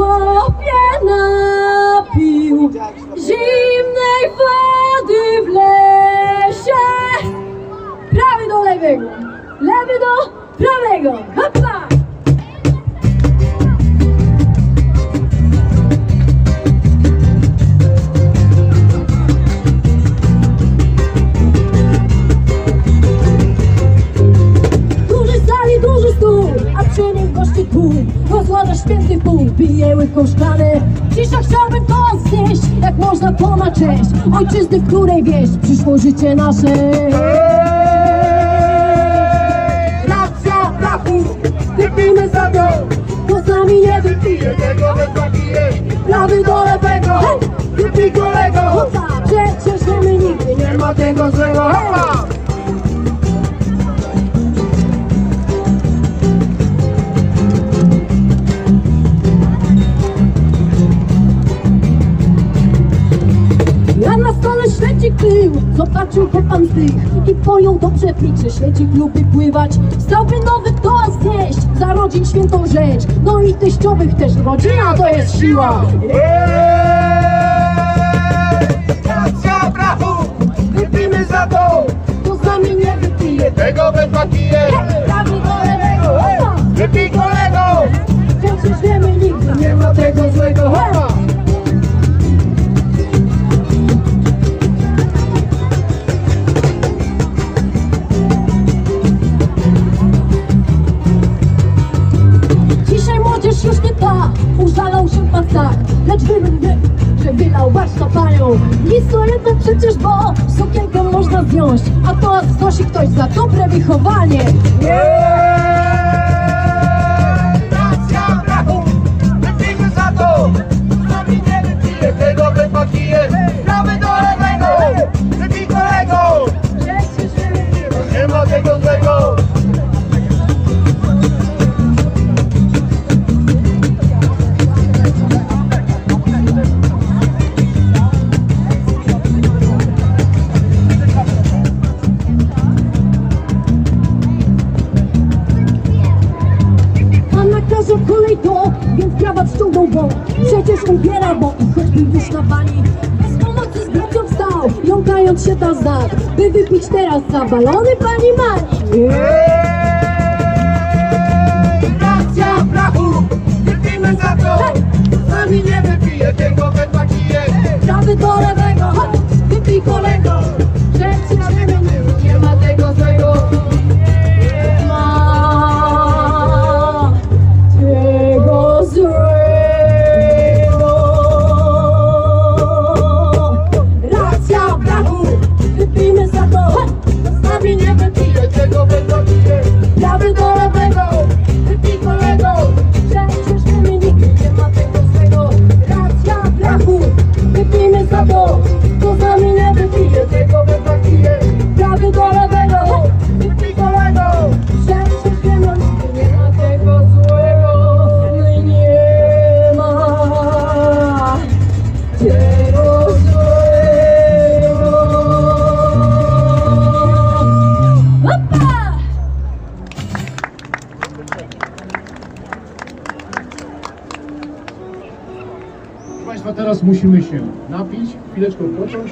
chłopie napił zimnej wody w lesie. Prawy do lewego, lewy do prawego. Hopa! Duży stół, a przy nim gości tłum. Rozkłada święty pół, pije łyką szklane. Cisza chciałbym to znieść, jak można to na cześć. Ojczyzny, w której wieść przyszło życie nasze. Racja brachu, wypijmy za to, nami nie wypije. Tego wypakuje, Prawy do lewego, był, zobaczył go pan tych i pojął dobrze że śledzik lubi pływać. Chciałby nowy toast zjeść, zarodzić świętą rzecz. No i teściowych też rodzina to jest siła. Racja panią. Nic to jedno przecież, bo sukienkę można zdjąć, a to znosi ktoś za dobre wychowanie. Racja Nakarze kolej to, więc krawat ściągnął bo Przecież ubiera, bo i choćby już na bani Bez pomocy z bracią wstał, jąkając się ta znak By wypić teraz za balony pani Mani Racja brachu, wypijmy za to, z nie wypije, tego wypakuje, Prawy do tego. Prawy do lewego, wypij Państwa, teraz musimy się napić, chwileczkę odpocząć.